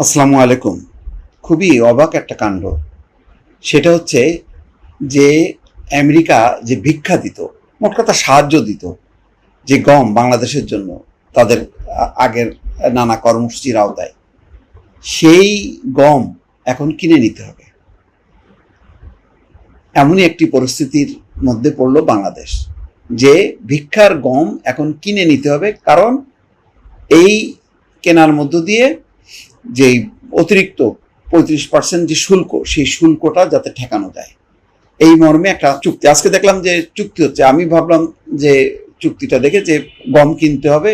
আসসালামু আলাইকুম। খুবই অবাক একটা কাণ্ড। সেটা হচ্ছে যে আমেরিকা যে ভিক্ষা দিত, মোট কথা সাহায্য দিত, যে গম বাংলাদেশের জন্য তাদের আগের নানা কর্মসূচির আওতায়, সেই গম এখন কিনে নিতে হবে। এমনই একটি পরিস্থিতির মধ্যে পড়ল বাংলাদেশ, যে ভিক্ষার গম এখন কিনে নিতে হবে কারণ এই কেনার মধ্য দিয়ে যে অতিরিক্ত পঁয়ত্রিশ পার্সেন্ট যে শুল্ক, সেই শুল্কটা যাতে ঠেকানো যায়। এই মর্মে একটা চুক্তি। আজকে দেখলাম যে চুক্তি হচ্ছে। আমি ভাবলাম যে চুক্তিটা দেখে যে গম কিনতে হবে,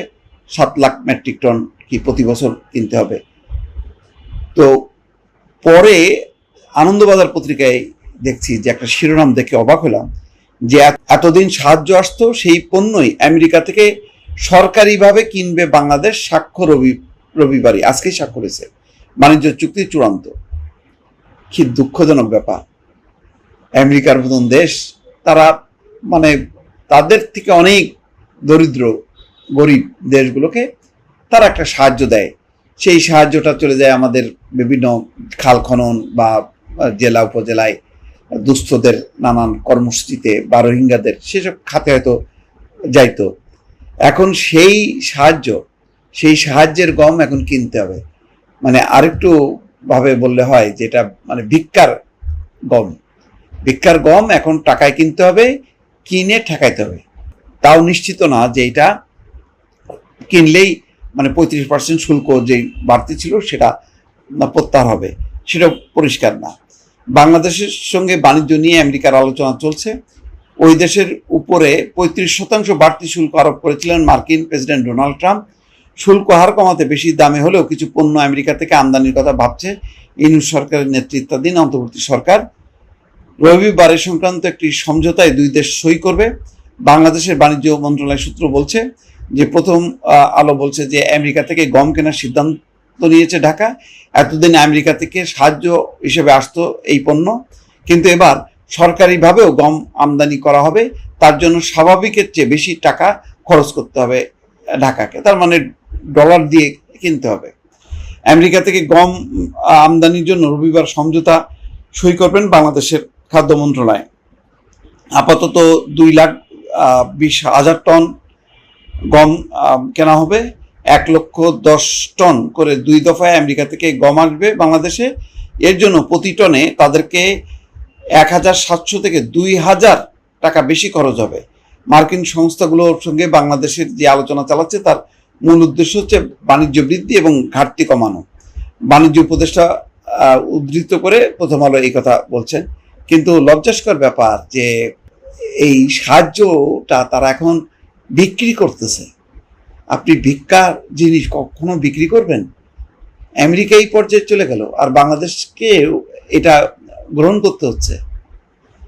সাত লাখ মেট্রিক টন কি প্রতি বছর কিনতে হবে। তো পরে আনন্দবাজার পত্রিকায় দেখছি যে একটা শিরোনাম দেখে অবাক হলাম যে এতদিন সাহায্য আসতো সেই পণ্যই আমেরিকা থেকে সরকারিভাবে কিনবে বাংলাদেশ, স্বাক্ষর রবি রবিবারই, আজকেই স্বাক্ষরেছে বাণিজ্য চুক্তি চূড়ান্ত। কি দুঃখজনক ব্যাপার। আমেরিকার মতন দেশ, তারা মানে তাদের থেকে অনেক দরিদ্র, গরিব দেশগুলোকে তারা একটা সাহায্য দেয়। সেই সাহায্যটা চলে যায় আমাদের বিভিন্ন খাল খনন বা জেলা, উপজেলায় দুস্থদের নানান কর্মসূচিতে বা রোহিঙ্গাদের, সেসব খাতে হয়তো যাইতো। এখন সেই সাহায্য সেই সাহায্যের গম এখন কিনতে হবে। মানে আরেকটু ভাবে বললে হয় যেটা মানে ভিক্ষার গম। ভিক্ষার গম এখন টাকায় কিনতে হবে, কিনে ঠেকাইতে হবে। তাও নিশ্চিত না যে এটা কিনলেই মানে পঁয়ত্রিশ পার্সেন্ট শুল্ক যে বাড়তি ছিল সেটা প্রত্যাহার হবে। সেটা পরিষ্কার না। বাংলাদেশের সঙ্গে বাণিজ্য নিয়ে আমেরিকার আলোচনা চলছে। ওই দেশের উপরে পঁয়ত্রিশ শতাংশ বাড়তি শুল্ক আরোপ করেছিলেন মার্কিন প্রেসিডেন্ট ডোনাল্ড ট্রাম্প। শুল্ক হার কমাতে বেশি দামে হলেও কিছু পণ্য আমেরিকা থেকে আমদানির কথা ভাবছে। ইউনুস সরকারের নেতৃত্বাধীন অন্তর্বর্তী সরকার। রবিবার এ সংক্রান্ত একটি সমঝোতায় দুই দেশ সই করবে। বাংলাদেশের বাণিজ্য মন্ত্রণালয় সূত্র বলছে যে, প্রথম আলো বলছে যে, আমেরিকা থেকে গম কেনার সিদ্ধান্ত নিয়েছে ঢাকা। এতদিন আমেরিকা থেকে সাহায্য হিসেবে আসতো এই পণ্য। কিন্তু এবার সরকারিভাবেও গম আমদানি করা হবে। তার জন্য স্বাভাবিকের চেয়ে বেশি টাকা খরচ করতে হবে ঢাকাকে। তার মানে ডলার দিয়ে কিনতে হবে। আমেরিকা থেকে গম আমদানির জন্য রবিবার সমঝোতা সই করবেন বাংলাদেশের খাদ্য মন্ত্রণালয়। আপাতত দুই লাখ বিশ হাজার টন গম কেনা হবে। এক লক্ষ দশ টন করে দুই দফায় আমেরিকা থেকে গম আসবে বাংলাদেশে। এর জন্য প্রতি টনে তাদেরকে এক হাজার সাতশো থেকে দুই হাজার টাকা বেশি খরচ হবে। মার্কিন সংস্থাগুলোর সঙ্গে বাংলাদেশের যে আলোচনা চালাচ্ছে তার মূল উদ্দেশ্য হচ্ছে বাণিজ্য বৃদ্ধি এবং ঘাটতি কমানো। বাণিজ্য উপদেষ্টা উদ্ধৃত করে প্রথম আলো এই কথা বলছেন। কিন্তু লজ্জাস্কর ব্যাপার যে এই সাহায্যটা তারা এখন বিক্রি করতেছে। আপনি ভিক্ষার জিনিস কখনো বিক্রি করবেন? আমেরিকা এই পর্যায়ে চলে গেল আর বাংলাদেশকে এটা গ্রহণ করতে হচ্ছে।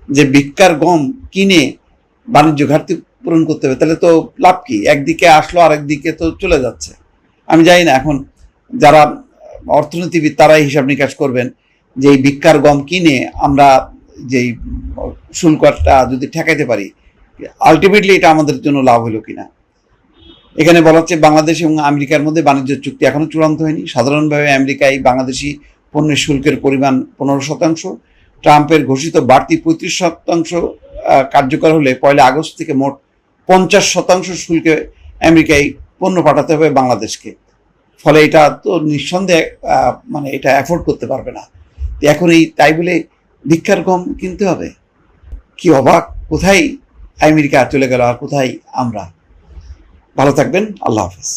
যে ভিক্ষার গম কিনে বাণিজ্য ঘাটতি পূরণ করতে হবে। তাহলে তো লাভ কি? একদিকে আসলো, আরেকদিকে তো চলে যাচ্ছে। আমি জানি না, এখন যারা অর্থনীতিবিদ তারাই হিসাব নিকাশ করবেন যে এই ভিক্ষার গম কিনে আমরা যেই শুল্কটা যদি ঠেকাইতে পারি আলটিমেটলি এটা আমাদের জন্য লাভ হলো কিনা? এখানে বলা হচ্ছে বাংলাদেশ এবং আমেরিকার মধ্যে বাণিজ্য চুক্তি এখনও চূড়ান্ত হয়নি। সাধারণভাবে আমেরিকায় বাংলাদেশি পণ্যের শুল্কের পরিমাণ পনেরো শতাংশ, ট্রাম্পের ঘোষিত বাড়তি পঁয়ত্রিশ শতাংশ কার্যকর হলে পয়লা আগস্ট থেকে মোট পঞ্চাশ শতাংশ শুল্কে আমেরিকায় পণ্য পাঠাতে হবে বাংলাদেশকে। ফলে এটা তো নিঃসন্দেহে মানে এটা অ্যাফোর্ড করতে পারবে না। এখন এই তাই বলে ভিক্ষার গম কিনতে হবে? কি অবাক, কোথায় আমেরিকা চলে গেল আর কোথায় আমরা? ভালো থাকবেন, আল্লাহ হাফেজ।